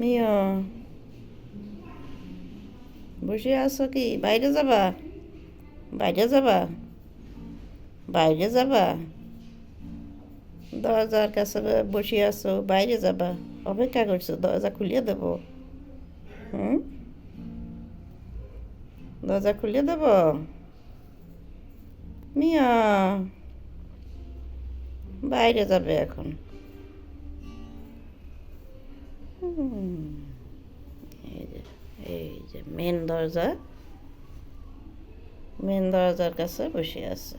মিয়া বসে আছো কি? বাইরে যাবা? বাইরে যাবা? বাইরে যাবা? দরজার কাছে বসে আছো, বাইরে যাবা? অপেক্ষা করছ, দরজা খুলিয়ে দেব। হুম? দরজা খুলিয়ে দেব? মিয়া, বাইরে যাবে এখন। এই যে এই যে মেন দরজা মেন দরজার কাছে বসে আছে